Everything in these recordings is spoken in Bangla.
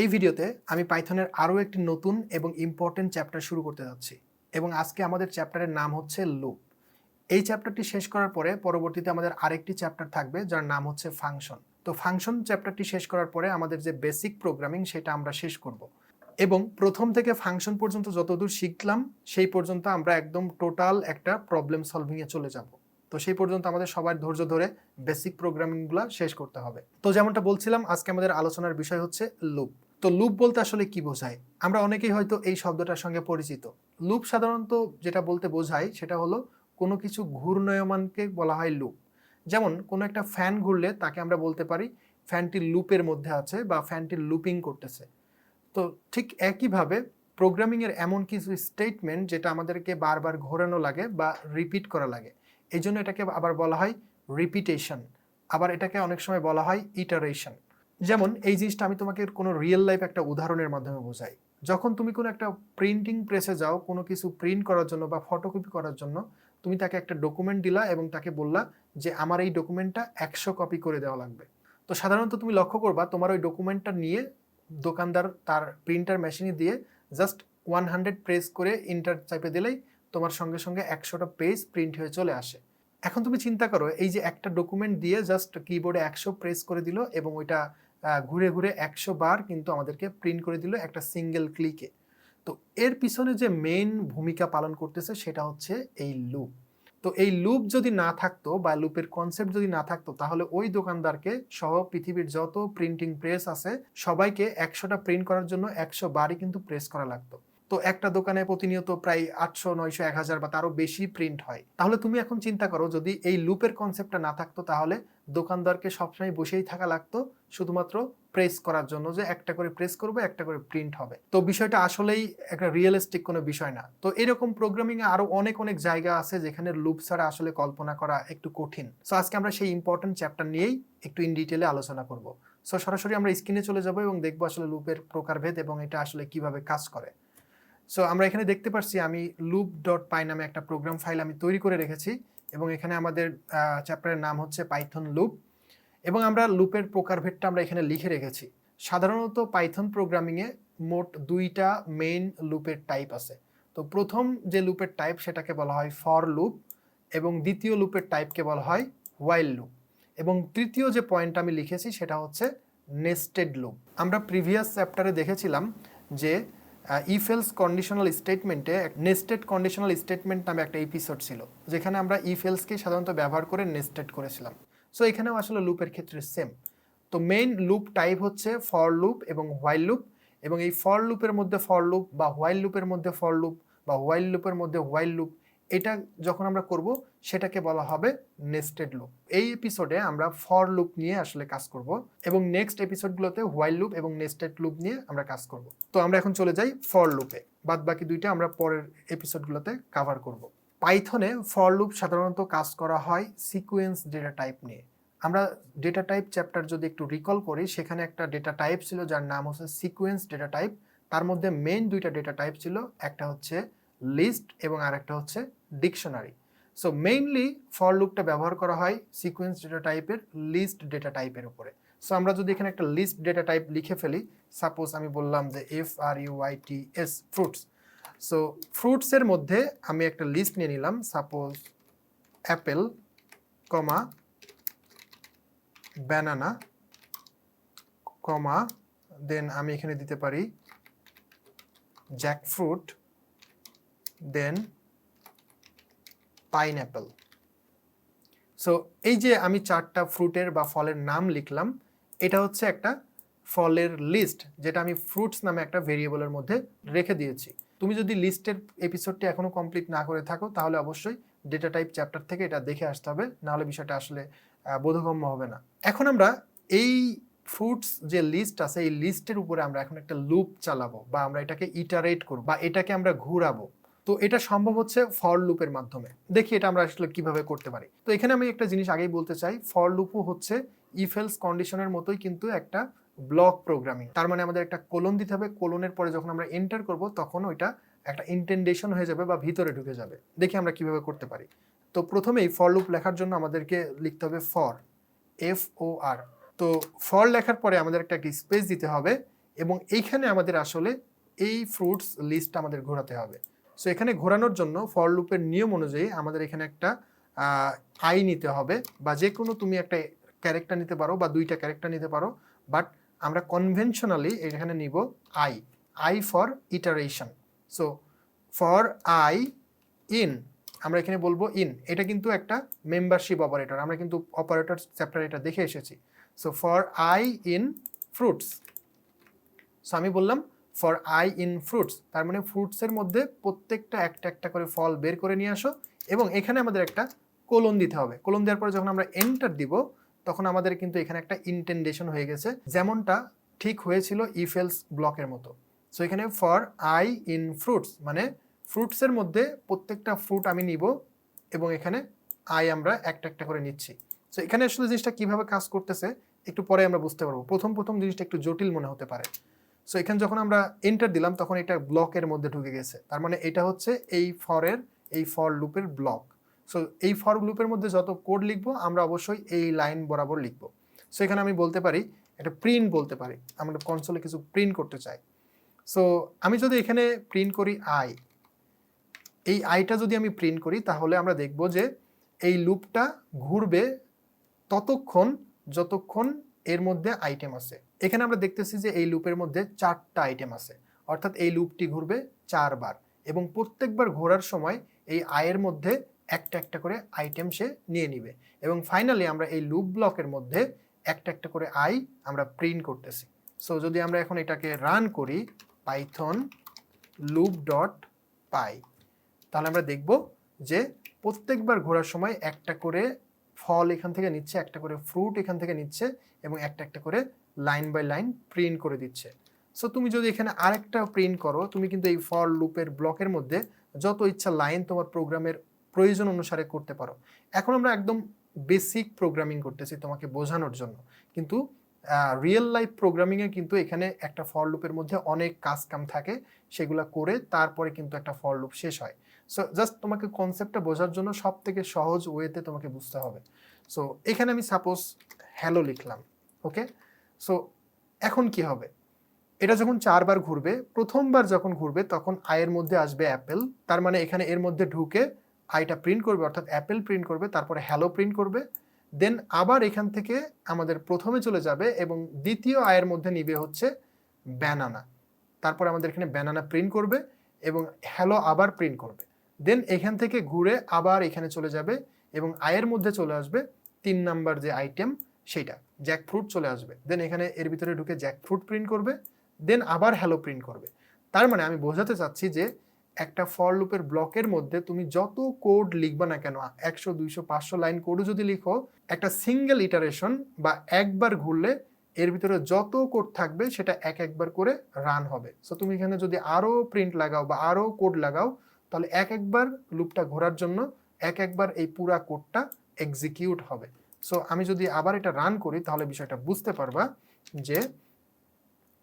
এই ভিডিওতে আমি পাইথনের আরও একটি নতুন এবং ইম্পর্টেন্ট চ্যাপ্টার শুরু করতে যাচ্ছি এবং আজকে আমাদের চ্যাপ্টারের নাম হচ্ছে লুপ এই চ্যাপ্টারটি শেষ করার পরে পরবর্তীতে আমাদের আরেকটি চ্যাপ্টার থাকবে যার নাম হচ্ছে ফাংশন তো ফাংশন চ্যাপ্টারটি শেষ করার পরে আমাদের যে বেসিক প্রোগ্রামিং সেটা আমরা শেষ করব। এবং প্রথম থেকে ফাংশন পর্যন্ত যতদূর শিখলাম, সেই পর্যন্ত আমরা একদম টোটাল একটা প্রবলেম সলভিংয়ে চলে যাব। তো সেই পর্যন্ত আমাদের সবার ধৈর্য ধরে বেসিক প্রোগ্রামিংগুলো শেষ করতে হবে। তো যেমনটা বলছিলাম, আজকে আমাদের আলোচনার বিষয় হচ্ছে লুপ তো লুপ বলতে আসলে কি বোঝায়? আমরা অনেকেই হয়তো এই শব্দটার সঙ্গে পরিচিত। লুপ সাধারণত যেটা বলতে বোঝায় সেটা হলো কোনো কিছু ঘূর্ণয়মানকে বলা হয় লুপ যেমন কোনো একটা ফ্যান ঘুরলে তাকে আমরা বলতে পারি ফ্যানটি লুপের মধ্যে আছে বা ফ্যানটি লুপিং করতেছে। তো ঠিক একইভাবে প্রোগ্রামিংয়ের এমন কিছু স্টেটমেন্ট যেটা আমাদেরকে বারবার ঘোরানো লাগে বা রিপিট করা লাগে। এই জন্য এটাকে আবার বলা হয় রিপিটেশন আবার এটাকে অনেক সময় বলা হয় ইটারেশন যেমন এই জিনিসটা আমি তোমাকে কোনো রিয়েল লাইফ একটা উদাহরণের মাধ্যমে বোঝাই। যখন তুমি কোনো একটা প্রিন্টিং প্রেসে যাও, কোনো কিছু প্রিন্ট করার জন্য বা ফটোকপি করার জন্য, তুমি তাকে একটা ডকুমেন্ট দিলা এবং তাকে বললা যে আমার এই ডকুমেন্টটা একশো কপি করে দেওয়া লাগবে। তো সাধারণত তুমি লক্ষ্য করবা, তোমার ওই ডকুমেন্টটা নিয়ে দোকানদার তার প্রিন্টার মেশিনে দিয়ে জাস্ট ওয়ান হান্ড্রেড প্রেস করে ইন্টার চাইপে দিলেই তোমার সঙ্গে সঙ্গে একশোটা পেজ প্রিন্ট হয়ে চলে আসে। এখন তুমি চিন্তা করো, এই যে একটা ডকুমেন্ট দিয়ে জাস্ট কিবোর্ডে একশো প্রেস করে দিল এবং ওইটা ঘুরে ঘুরে একশো বার কিন্তু আমাদেরকে প্রিন্ট করে দিল একটা সিঙ্গেল ক্লিকে তো এর পিছনে যে মেইন ভূমিকা পালন করতেছে সেটা হচ্ছে এই লুপ তো এই লুপ যদি না থাকতো বা লুপের কনসেপ্ট যদি না থাকতো, তাহলে ওই দোকানদারকে সহ পৃথিবীর যত প্রিন্টিং প্রেস আছে, সবাইকে একশোটা প্রিন্ট করার জন্য একশো বারই কিন্তু প্রেস করা লাগতো। তো একটা দোকানে প্রতিনিয়ত প্রায় আটশো, নয়শো, এক হাজার বা তারও বেশি প্রিন্ট হয়। তাহলে তুমি এখন চিন্তা করো, যদি এই লুপের কনসেপ্টটা না থাকতো তাহলে দোকানদারকে সবসময় বসেই থাকা লাগতো, শুধুমাত্র প্রেস করার জন্য যে একটা করে প্রেস করবে, একটা করে প্রিন্ট হবে। তো বিষয়টা আসলেই একটা রিয়েলিস্টিক কোনো বিষয় না। তো এরকম প্রোগ্রামিং এ আরও অনেক অনেক জায়গা আছে যেখানে লুপ ছাড়া আসলে কল্পনা করা একটু কঠিন। সো আজকে আমরা সেই ইম্পর্টেন্ট চ্যাপ্টার নিয়েই একটু ইন ডিটেলে আলোচনা করব। সো সরাসরি আমরা স্ক্রিনে চলে যাব এবং দেখব আসলে লুপের প্রকারভেদ এবং এটা আসলে কীভাবে কাজ করে। সো আমরা এখানে দেখতে পাচ্ছি আমি লুপ ডট পাই নামে একটা প্রোগ্রাম ফাইল আমি তৈরি করে রেখেছি এবং এখানে আমাদের চ্যাপ্টারের নাম হচ্ছে পাইথন লুপ এবং আমরা লুপের প্রকারভেদটা আমরা এখানে লিখে রেখেছি। সাধারণত পাইথন প্রোগ্রামিংয়ে মোট দুইটা মেইন লুপের টাইপ আছে। তো প্রথম যে লুপের টাইপ সেটাকে বলা হয় ফর লুপ এবং দ্বিতীয় লুপের টাইপকে বলা হয় ওয়াইল লুপ এবং তৃতীয় যে পয়েন্ট আমি লিখেছি সেটা হচ্ছে নেস্টেড লুপ আমরা প্রিভিয়াস চ্যাপ্টারে দেখেছিলাম যে ইফেলস কন্ডিশনাল স্টেটমেন্টে নেস্টেড কন্ডিশনাল স্টেটমেন্ট নামে একটা এপিসোড ছিল, যেখানে আমরা ইফেলসকে সাধারণত ব্যবহার করে নেস্টেড করেছিলাম। সো এখানেও আসলে লুপের ক্ষেত্রে সেম তো মেইন লুপ টাইপ হচ্ছে ফর লুপ এবং হোয়াইল লুপ এবং এই ফর লুপের মধ্যে ফর লুপ বা হোয়াইল লুপের মধ্যে ফর লুপ বা হোয়াইল লুপের মধ্যে হোয়াইল লুপ এটা যখন আমরা করব, সেটাকে বলা হবে নেস্টেড লুপ এই এপিসোডে আমরা ফর লুপ নিয়ে আসলে কাজ করব এবং নেক্সট এপিসোডগুলোতে হোয়াইল লুপ এবং নেস্টেড লুপ নিয়ে আমরা কাজ করব। তো আমরা এখন চলে যাই ফর লুপে বাদ বাকি দুইটা আমরা পরের এপিসোডগুলোতে কভার করব। পাইথনে ফর লুপ সাধারণত কাজ করা হয় সিকোয়েন্স ডেটা টাইপ নিয়ে। আমরা ডেটা টাইপ চ্যাপ্টার যদি একটু রিকল করি, সেখানে একটা ডেটা টাইপ ছিল যার নাম হচ্ছে সিকোয়েন্স ডেটা টাইপ তার মধ্যে মেইন দুইটা ডেটা টাইপ ছিল, একটা হচ্ছে লিস্ট এবং আরেকটা হচ্ছে ডিকশনারি সো মেইনলি ফর লুপটা ব্যবহার করা হয় সিকোয়েন্স ডেটা টাইপের লিস্ট ডেটা টাইপের উপরে। সো আমরা যদি এখানে একটা লিস্ট ডেটা টাইপ লিখে ফেলি সাপোজ আমি বললাম যে F R U I T S fruits so ফ্রুটসের মধ্যে আমি একটা লিস্ট নিয়ে নিলাম suppose apple comma banana comma then আমি এখানে দিতে পারি জ্যাকফ্রুট দেন পাইনঅ্যাপেল সো এই যে আমি চারটা ফ্রুটের বা ফলের নাম লিখলাম, এটা হচ্ছে একটা ফলের লিস্ট যেটা আমি ফ্রুটস নামে একটা ভেরিয়েবলের মধ্যে রেখে দিয়েছি। তুমি যদি লিস্টের এপিসোডটি এখনও কমপ্লিট না করে থাকো, তাহলে অবশ্যই ডেটা টাইপ চ্যাপ্টার থেকে এটা দেখে আসতে হবে, নাহলে বিষয়টা আসলে বোধগম্য হবে না। এখন আমরা এই ফ্রুটস যে লিস্ট আছে, এই লিস্টের উপরে আমরা এখন একটা লুপ চালাবো, বা আমরা এটাকে ইটারেট করব, বা এটাকে আমরা ঘুরাবো। তো এটা সম্ভব হচ্ছে ফর লুপের মাধ্যমে। দেখি এটা আমরা আসলে কীভাবে করতে পারি। তো এখানে আমি একটা জিনিস আগেই বলতে চাই ফর লুপও হচ্ছে ইফেলস কন্ডিশনের মতোই কিন্তু একটা ব্লক প্রোগ্রামিং তার মানে আমাদের একটা কোলন দিতে হবে কোলনের পরে যখন আমরা এন্টার করব, তখন ওইটা একটা ইন্টেন্ডেশন হয়ে যাবে বা ভিতরে ঢুকে যাবে। দেখি আমরা কীভাবে করতে পারি। তো প্রথমেই ফর লুপ লেখার জন্য আমাদেরকে লিখতে হবে ফর এফ ও আর তো ফর লেখার পরে আমাদের একটা স্পেস দিতে হবে এবং এইখানে আমাদের আসলে এই ফ্রুটস লিস্ট আমাদের ঘোরাতে হবে। সো এখানে ঘোরানোর জন্য ফর লুপের নিয়ম অনুযায়ী আমাদের এখানে একটা আই নিতে হবে বা যে কোনো তুমি একটা ক্যারেক্টার নিতে পারো বা দুইটা ক্যারেক্টার নিতে পারো বাট আমরা কনভেনশনালি এখানে নিব I I for iteration so for I in আমরা এখানে বলব ইন এটা কিন্তু একটা মেম্বারশিপ অপারেটর আমরা কিন্তু অপারেটর চ্যাপ্টার এটা দেখে এসেছি। So for I in fruits so আমি বললাম ফর আই ইন ফ্রুটস তার মানে ফ্রুটসের মধ্যে প্রত্যেকটা একটা একটা করে ফল বের করে নিয়ে আসো এবং এখানে আমাদের একটা কোলন দিতে হবে। কোলন দেওয়ার পরে যখন আমরা এন্টার দিব, তখন আমাদের কিন্তু এখানে একটা ইন্টেন্ডেশন হয়ে গেছে। যেমনটা ঠিক হয়েছিল ইফেলস ব্লকের মতো। সো এখানে ফর আই ইন ফ্রুটস মানে ফ্রুটসের মধ্যে প্রত্যেকটা ফ্রুট আমি নিব এবং এখানে আই আমরা একটা একটা করে নিচ্ছি। সো এখানে আসলে জিনিসটা কীভাবে কাজ করতেছে, একটু পরে আমরা বুঝতে পারব। প্রথম প্রথম জিনিসটা একটু জটিল মনে হতে পারে। সো এখানে যখন আমরা এন্টার দিলাম, তখন এটা ব্লকের মধ্যে ঢুকে গেছে। তার মানে এটা হচ্ছে এই ফরের এই ফর লুপের ব্লক সো এই ফর লুপের মধ্যে যত কোড লিখব, আমরা অবশ্যই এই লাইন বরাবর লিখব। সো এখানে আমি বলতে পারি একটা প্রিন্ট বলতে পারি। আমরা কনসোলে কিছু প্রিন্ট করতে চাই। সো আমি যদি এখানে প্রিন্ট করি আই এই আইটা যদি আমি প্রিন্ট করি, তাহলে আমরা দেখব যে এই লুপটা ঘুরবে ততক্ষণ, যতক্ষণ এর মধ্যে আইটেম আছে। এখানে আমরা দেখতেছি যে এই লুপের মধ্যে চারটা আইটেম আছে। অর্থাৎ এই লুপটি ঘুরবে চারবার এবং প্রত্যেকবার ঘোরার সময় এই আয়ের মধ্যে একটা একটা করে আইটেম সে নিয়ে নিবে এবং ফাইনালি আমরা এই লুপ ব্লকের মধ্যে একটা একটা করে আই আমরা প্রিন্ট করতেছি। সো যদি আমরা এখন এটাকে রান করি পাইথন লুপ ডট পাই তাহলে আমরা দেখব যে প্রত্যেকবার ঘোরার সময় একটা করে ফল এখান থেকে নিচ্ছে, একটা করে ফ্রুট এখান থেকে নিচ্ছে এবং একটা একটা করে লাইন বাই লাইন প্রিন্ট করে দিচ্ছে। সো তুমি যদি এখানে আরেকটা প্রিন্ট করো, তুমি কিন্তু এই ফর লুপের ব্লকের মধ্যে যত ইচ্ছা লাইন তোমার প্রোগ্রামের প্রয়োজন অনুসারে করতে পারো। এখন আমরা একদম বেসিক প্রোগ্রামিং করতেছি তোমাকে বোঝানোর জন্য। কিন্তু রিয়েল লাইফ প্রোগ্রামিংয়ে কিন্তু এখানে একটা ফর লুপের মধ্যে অনেক কাজ কাম থাকে, সেগুলো করে তারপরে কিন্তু একটা ফর লুপ শেষ হয়। সো জাস্ট তোমাকে কনসেপ্টটা বোঝার জন্য সব থেকে সহজ ওয়েতে তোমাকে বুঝতে হবে। সো এখানে আমি সাপোজ হ্যালো লিখলাম ওকে সো এখন কি হবে? এটা যখন চারবার ঘুরবে, প্রথমবার যখন ঘুরবে, তখন আয়ের মধ্যে আসবে অ্যাপেল তার মানে এখানে এর মধ্যে ঢুকে আইটা প্রিন্ট করবে, অর্থাৎ অ্যাপেল প্রিন্ট করবে, তারপরে হ্যালো প্রিন্ট করবে দেন আবার এখান থেকে আমাদের প্রথমে চলে যাবে এবং দ্বিতীয় আয়ের মধ্যে নিবে হচ্ছে ব্যানানা তারপর আমাদের এখানে ব্যানানা প্রিন্ট করবে এবং হ্যালো আবার প্রিন্ট করবে। দেন এখান থেকে ঘুরে আবার এখানে চলে যাবে এবং আয়ের মধ্যে চলে আসবে তিন নাম্বার যে আইটেম সেটা জ্যাক ফ্রুট চলে আসবে। দেন এখানে এর ভিতরে ঢুকে জ্যাক ফ্রুট প্রিন্ট করবে দেন আবার হ্যালো প্রিন্ট করবে। তার মানে আমি বোঝাতে চাচ্ছি যে একটা ফর লুপের ব্লকের মধ্যে তুমি যত কোড লিখবা না কেন, একশো, দুইশো, পাঁচশো লাইন কোডও যদি লিখো, একটা সিঙ্গেল ইটারেশন বা একবার ঘুরলে এর ভিতরে যত কোড থাকবে সেটা এক একবার করে রান হবে। সো তুমি এখানে যদি আরও প্রিন্ট লাগাও বা আরও কোড লাগাও তাহলে এক একবার লুপটা ঘোরার জন্য এক একবার এই পুরা কোডটা এক্সিকিউট হবে। সো আমি যদি আবার এটা রান করি, তাহলে বিষয়টা বুঝতে পারবা যে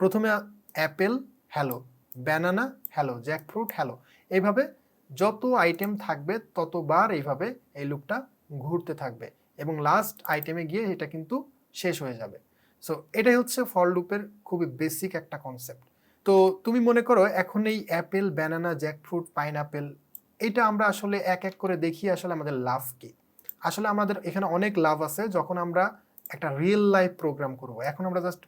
প্রথমে apple hello banana hello jackfruit hello এইভাবে যত আইটেম থাকবে, ততবার এইভাবে এই লুপটা ঘুরতে থাকবে এবং লাস্ট আইটেমে গিয়ে এটা কিন্তু শেষ হয়ে যাবে। সো এটাই হচ্ছে ফল লুপের খুবই বেসিক একটা কনসেপ্ট তো তুমি মনে করো এখন এই অ্যাপেল, ব্যানানা, জ্যাকফ্রুট, পাইনঅ্যাপেল এটা আমরা আসলে এক এক করে দেখি আসলে আমাদের লাভ কি। আসলে আমাদের এখানে অনেক লাভ আছে যখন আমরা একটা রিয়েল লাইফ প্রোগ্রাম করব। এখন আমরা জাস্ট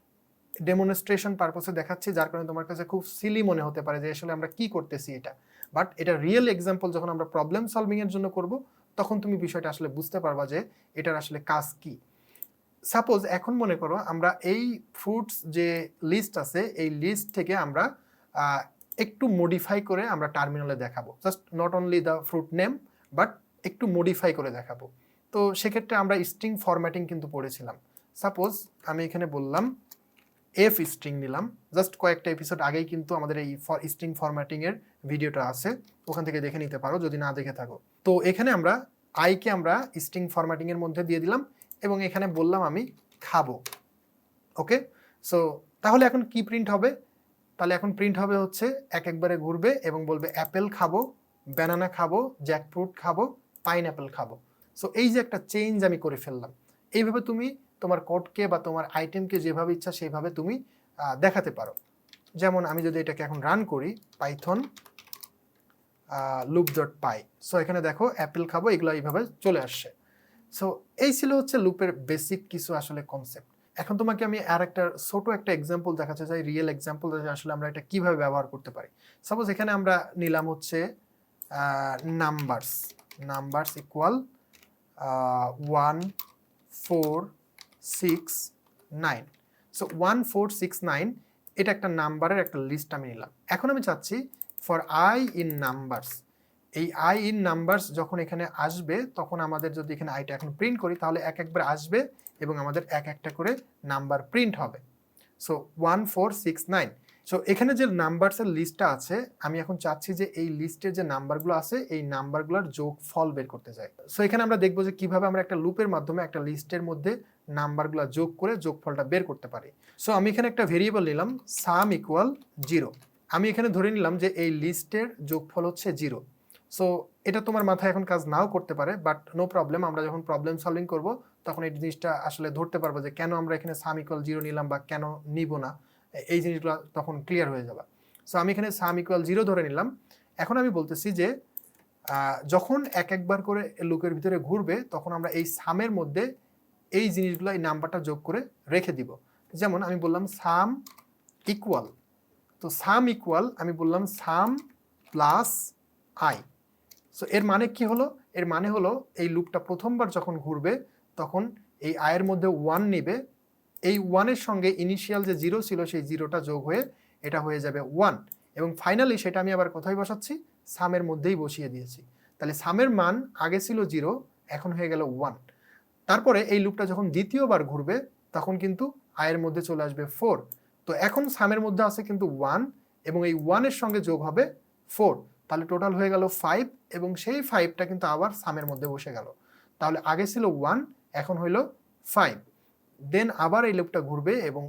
ডেমনস্ট্রেশন পারপসে দেখাচ্ছি যার কারণে তোমার কাছে খুব সিলি মনে হতে পারে যে আসলে আমরা কি করতেছি এটা। বাট এটা রিয়েল এক্সাম্পল যখন আমরা প্রবলেম সলভিংয়ের জন্য করব, তখন তুমি বিষয়টা আসলে বুঝতে পারবা যে এটার আসলে কাজ কি। সাপোজ এখন মনে করো আমরা এই ফ্রুটস যে লিস্ট আছে, এই লিস্ট থেকে আমরা একটু মডিফাই করে আমরা টার্মিনালে দেখাবো। Just not only the fruit name but একটু মডিফাই করে দেখাবো। তো সেক্ষেত্রে আমরা স্ট্রিং ফরম্যাটিং কিন্তু পড়েছিলাম। সাপোজ আমি এখানে বললাম এফ স্ট্রিং নিলাম। জাস্ট কয়েকটা এপিসোড আগেই কিন্তু আমাদের এই স্ট্রিং ফরম্যাটিং এর ভিডিওটা আছে। ওখান থেকে দেখে নিতে পারো, যদি না দেখে থাকো। তো এখানে আমরা আইকে আমরা স্ট্রিং ফরম্যাটিংয়ের মধ্যে দিয়ে দিলাম। এবং এখানে বললাম আমি খাব। ওকে? সো তাহলে এখন কি প্রিন্ট হবে? তাহলে এখন প্রিন্ট হবে হচ্ছে এক একবারে ঘুরবে এবং বলবে অ্যাপেল খাব ব্যানানা খাব জ্যাকফ্রুট খাব পাইনঅ্যাপেল খাব। সো এই যে একটা চেঞ্জ আমি করে ফেললাম। এইভাবে তুমি তোমার কোডকে বা তোমার আইটেমকে যেভাবে ইচ্ছা সেইভাবে তুমি দেখাতে পারো। যেমন আমি যদি এটাকে এখন রান করি Python loop dot py so এখানে দেখো অ্যাপেল খাব, এগুলো এইভাবে চলে আসছে। সো এই ছিল হচ্ছে লুপের বেসিক কিছু আসলে কনসেপ্ট এখন তোমাকে আমি আর একটা ছোট একটা এক্সাম্পল দেখাতে চাই রিয়েল এক্সাম্পল আসলে আমরা এটা কীভাবে ব্যবহার করতে পারি। সাপোজ এখানে আমরা নিলাম হচ্ছে numbers numbers equal one four six nine so one four six nine এটা একটা নাম্বারের একটা লিস্ট আমি নিলাম। এখন আমি চাচ্ছি ফর আই ইন নাম্বারস এই আই ইন নাম্বারস যখন এখানে আসবে, তখন আমাদের যদি এখানে আইটা এখন প্রিন্ট করি, তাহলে এক একবার আসবে এবং আমাদের এক একটা করে নাম্বার প্রিন্ট হবে। So one four six nine so এখানে যে নাম্বারসের লিস্টটা আছে, আমি এখন চাচ্ছি যে এই লিস্টের যে নাম্বারগুলো আছে, এই নাম্বারগুলোর যোগ ফল বের করতে চাই। সো এখানে আমরা দেখব যে কীভাবে আমরা একটা লুপের মাধ্যমে একটা লিস্টের মধ্যে নাম্বারগুলো যোগ করে যোগফলটা বের করতে পারি। সো আমি এখানে একটা ভেরিয়েবল নিলাম সাম ইকুয়াল জিরো আমি এখানে ধরে নিলাম যে এই লিস্টের যোগফল হচ্ছে জিরো সো এটা তোমার মাথায় এখন কাজ নাও করতে পারে বাট নো প্রবলেম আমরা যখন প্রবলেম সলভিং করব, তখন এই জিনিসটা আসলে ধরতে পারব যে কেন আমরা এখানে সাম ইকুয়াল জিরো নিলাম বা কেন নিব না এই জিনিসগুলো তখন ক্লিয়ার হয়ে যাবে। সো আমি এখানে সাম ইকুয়াল জিরো ধরে নিলাম। এখন আমি বলতেছি যে যখন এক একবার করে লুকের ভিতরে ঘুরবে, তখন আমরা এই সামের মধ্যে এই জিনিসগুলো, এই নাম্বারটা যোগ করে রেখে দিব। যেমন আমি বললাম সাম ইকুয়াল তো সাম ইকুয়াল আমি বললাম সাম প্লাস আই সো এর মানে কি হলো? এর মানে হলো এই লুপটা প্রথমবার যখন ঘুরবে, তখন এই আয়ের মধ্যে ওয়ান নিবে। এই ওয়ানের সঙ্গে ইনিশিয়াল যে জিরো ছিল, সেই জিরোটা যোগ হয়ে এটা হয়ে যাবে ওয়ান এবং ফাইনালি সেটা আমি আবার কোথায় বসাচ্ছি? সামের মধ্যেই বসিয়ে দিয়েছি। তাহলে সামের মান আগে ছিল জিরো এখন হয়ে গেল ওয়ান তারপরে এই লুপটা যখন দ্বিতীয়বার ঘুরবে, তখন কিন্তু আয়ের মধ্যে চলে আসবে ফোর তো এখন সামের মধ্যে আছে কিন্তু ওয়ান এবং এই ওয়ানের সঙ্গে যোগ হবে ফোর তাহলে টোটাল হয়ে গেল ফাইভ এবং সেই ফাইভটা কিন্তু আবার সামের মধ্যে বসে গেল। তাহলে আগে ছিল ওয়ান এখন হইল ফাইভ দেন আবার এই লুপটা ঘুরবে এবং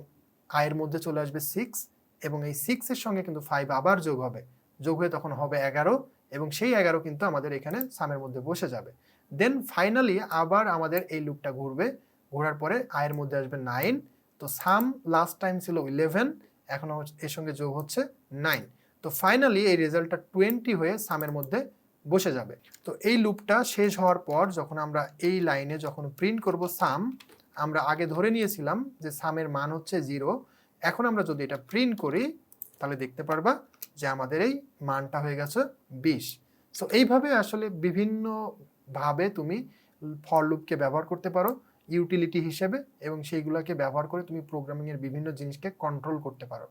আয়ের মধ্যে চলে আসবে সিক্স এবং এই সিক্সের সঙ্গে কিন্তু ফাইভ আবার যোগ হবে। যোগ হয়ে তখন হবে এগারো এবং সেই এগারো কিন্তু আমাদের এখানে সামের মধ্যে বসে যাবে। দেন ফাইনালি আবার আমাদের এই লুপটা ঘুরবে। ঘোরার পরে আয়ের মধ্যে আসবে নাইন তো সাম লাস্ট টাইম ছিল ইলেভেন এখন এর সঙ্গে যোগ হচ্ছে নাইন তো ফাইনালি এই রেজাল্টটা টোয়েন্টি হয়ে সামের মধ্যে বসে যাবে। তো এই লুপটা শেষ হওয়ার পর যখন আমরা এই লাইনে যখন প্রিন্ট করব সাম আমরা আগে ধরে নিয়েছিলাম যে সামের মান হচ্ছে জিরো এখন আমরা যদি এটা প্রিন্ট করি, তাহলে দেখতে পারবা যে আমাদের এই মানটা হয়ে গেছে বিশ। সো এইভাবে আসলে বিভিন্নভাবে তুমি ফর লুপকে ব্যবহার করতে পারো ইউটিলিটি হিসেবে এবং সেইগুলোকে ব্যবহার করে তুমি প্রোগ্রামিংয়ের বিভিন্ন জিনিসকে কন্ট্রোল করতে পারো।